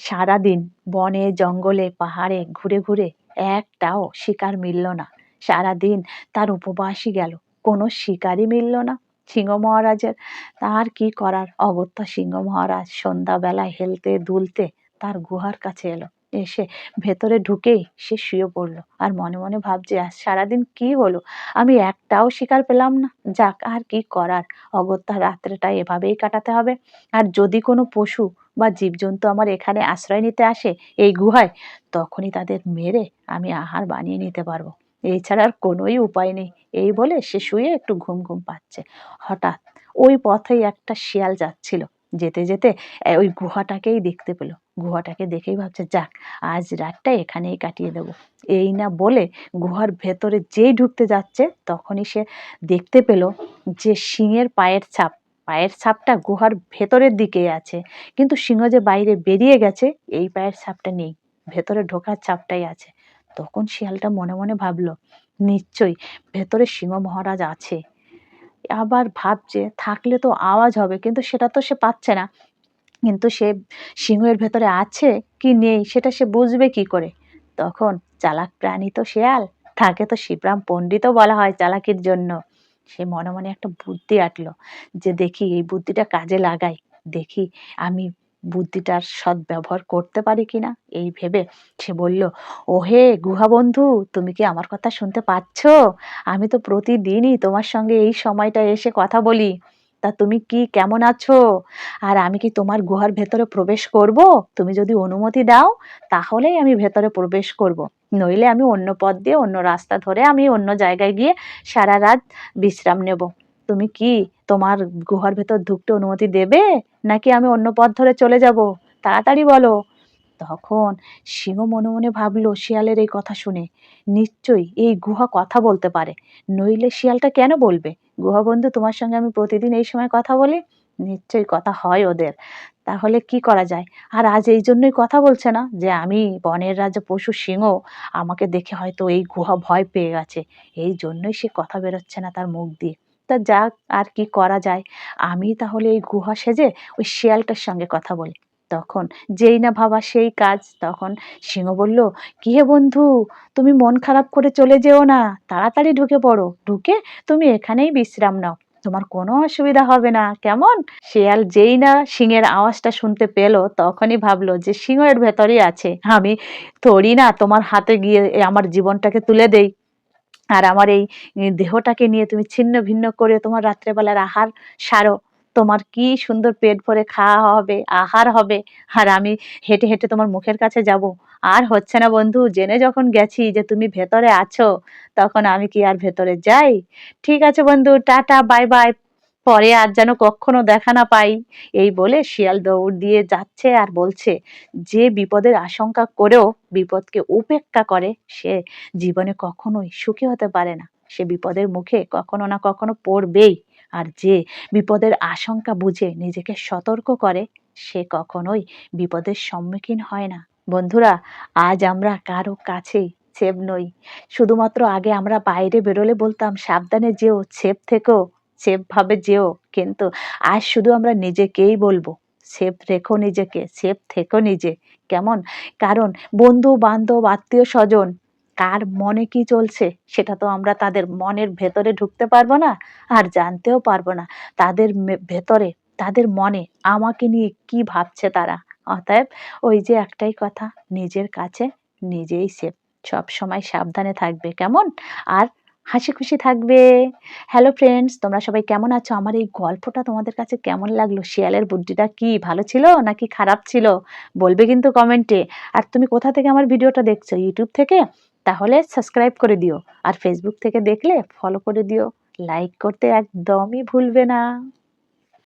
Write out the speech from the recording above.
সারাদিন বনে, জঙ্গলে, পাহাড়ে, ঘুরে ঘুরে একটাও শিকার মিলল না। সারাদিন তার উপবাসই গেল। কোনো শিকারই মিলল না সিংহ মহারাজের। তার কি করার? অগত্যা সিংহ মহারাজ সন্ধ্যাবেলায় হেলতে দুলতে তার গুহার কাছে এলো। এসে ভেতরে ঢুকেই সে শুয়ে পড়ল। আর মনে মনে ভাবছে, আজ সারাদিন কি হলো? আমি একটাও শিকার পেলাম না। যাক, আর কি করার? অগত্যা রাত্রেটা এভাবেই কাটাতে হবে। আর যদি কোনো পশু বা জীবজন্তু আমার এখানে আশ্রয় নিতে আসে এই গুহায়, তখনই তাদের মেরে আমি আহার বানিয়ে নিতে পারব। এছাড়া আর কোনোই উপায় নেই। এই বলে সে শুয়ে একটু ঘুম ঘুম পাচ্ছে। হঠাৎ ওই পথেই একটা শিয়াল যাচ্ছিল। যেতে যেতে ওই গুহাটাকেই দেখতে পেল। গুহাটাকে দেখেই ভাবছে, যাক, আজ রাতটা এখানেই কাটিয়ে দেবো। এই না বলে গুহার ভেতরে যেই ঢুকতে যাচ্ছে, তখনই সে দেখতে পেল যে সিংহের পায়ের ছাপ, পায়ের ছাপটা গুহার ভেতরের দিকেই আছে। কিন্তু সিংহ যে বাইরে বেরিয়ে গেছে, এই পায়ের ছাপটা নেই, ভেতরে ঢোকার ছাপটাই আছে। তখন শিয়ালটা মনে মনে ভাবলো, নিশ্চয়ই ভেতরে সিংহ মহারাজ আছে। আবার ভাবছে, থাকলে তো আওয়াজ হবে, কিন্তু সেটা তো সে পাচ্ছে না। কিন্তু সে সিংহের ভেতরে আছে কি নেই সেটা সে বুঝবে কি করে? তখন চালাক প্রাণী তো শেয়াল তাকে তো শিবরাম পণ্ডিতও বলা হয় চালাকির জন্য। সে মনে মনে একটা বুদ্ধি আটলো যে দেখি এই বুদ্ধিটা কাজে লাগাই দেখি আমি বুদ্ধিটার সদ্ব্যবহার করতে পারি কিনা? এই ভেবে সে বলল, ওহে গুহা বন্ধু তুমি কি আমার কথা শুনতে পাচ্ছ? আমি তো প্রতিদিনই তোমার সঙ্গে এই সময়টা এসে কথা বলি। তা তুমি কি কেমন আছো? আর আমি কি তোমার গুহার ভেতরে প্রবেশ করব? তুমি যদি অনুমতি দাও, তাহলেই আমি ভেতরে প্রবেশ করব। নইলে আমি অন্য পথ দিয়ে, অন্য রাস্তা ধরে আমি অন্য জায়গায় গিয়ে সারা রাত বিশ্রাম নেব। তুমি কি তোমার গুহার ভেতর ঢুকতে অনুমতি দেবে? নাকি আমি অন্য পথ ধরে চলে যাব? তাড়াতাড়ি বলো। তখন সিংহ মনে মনে ভাবলো শিয়ালের এই কথা শুনে। নিশ্চয়ই এই গুহা কথা বলতে পারে। নইলে শিয়ালটা কেন বলবে? গুহা বন্ধু তোমার সঙ্গে আমি প্রতিদিন এই সময় কথা বলি? নিশ্চয়ই কথা হয় ওদের। তাহলে কি করা যায়? আর আজ এই জন্যই কথা বলছে না যে আমি বনের রাজা পশু সিংহ আমাকে দেখে হয়তো এই গুহা ভয় পেয়ে গেছে। এই জন্যই সে কথা বেরোচ্ছে না তার মুখ দিয়ে। তা যাক, আর কি করা যায়? আমি তাহলে এই গুহা সেজে ওই শিয়ালটার সঙ্গে কথা বলি। তখন। যেই না ভাবা সেই কাজ তখন। সিংহ বলল, কি হে বন্ধু, তুমি মন খারাপ করে চলে যেও না। তাড়াতাড়ি ঢুকে পড়ো। ঢুকে তুমি এখানেই বিশ্রাম নাও। তোমার কোনো অসুবিধা হবে না। কেমন? শেয়াল যেই না সিংহের আওয়াজটা শুনতে পেল, তখনই ভাবলো যে সিংহের ভেতরেই আছে। আমি তোরই না, তোমার হাতে গিয়ে আমার জীবনটাকে তুলে দেই। আর আমার এই দেহটাকে নিয়ে তুমি ছিন্ন ভিন্ন করে তোমার রাত্রেবেলার আহার সারো। তোমার কি সুন্দর পেট ভরে খাওয়া হবে, আহার হবে, আর আমি হেঁটে হেঁটে তোমার মুখের কাছে যাব। আর হচ্ছে না বন্ধু, জেনে যখন গেছি যে তুমি ভেতরে আছো, তখন আমি কি আর ভেতরে যাই? ঠিক আছে বন্ধু, টাটা, বাই বাই। পরে আর যেন কখনো দেখা না পাই। এই বলে শিয়াল দৌড় দিয়ে যাচ্ছে আর বলছে, যে বিপদের আশঙ্কা করেও বিপদকে উপেক্ষা করে, সে জীবনে কখনোই সুখী হতে পারে না। সে বিপদের মুখে কখনো না কখনো পড়বেই। আর যে বিপদের আশঙ্কা বুঝে নিজেকে সতর্ক করে, সে কখনোই বিপদের সম্মুখীন হয় না। বন্ধুরা, আজ আমরা কারও কাছেই সেভ নই। শুধুমাত্র আগে আমরা বাইরে বেরোলে বলতাম, সাবধানে যেও সেফ থেকেও সেফ ভাবে যেও। কিন্তু আজ শুধু আমরা নিজেকেই বলব সেফ রেখো নিজেকে সেফ থেকো নিজে। কেমন? কারণ বন্ধু বান্ধব আত্মীয় স্বজন কার মনে কি চলছে, সেটা তো আমরা তাদের মনের ভেতরে ঢুকতে পারব না আর জানতেও পারব না। তাদের ভেতরে, তাদের মনে আমাকে নিয়ে কি ভাবছে তারা? অতএব ওই যে একটাই কথা, নিজের কাছে নিজেই সেফ সব সময় সাবধানে থাকবে, কেমন? আর হাসি খুশি থাকবে। হ্যালো ফ্রেন্ডস তোমরা সবাই কেমন আছো? আমার এই গল্পটা তোমাদের কাছে কেমন লাগল? শিয়ালের বুদ্ধিটা কি, ভালো ছিল নাকি খারাপ ছিল? বলবে কিন্তু কমেন্টে আর তুমি কোথা থেকে আমার ভিডিওটা দেখছ? ইউটিউব থেকে? তাহলে সাবস্ক্রাইব করে দিও। আর ফেসবুক থেকে দেখলে ফলো করে দিও। লাইক করতে একদমই ভুলবে না।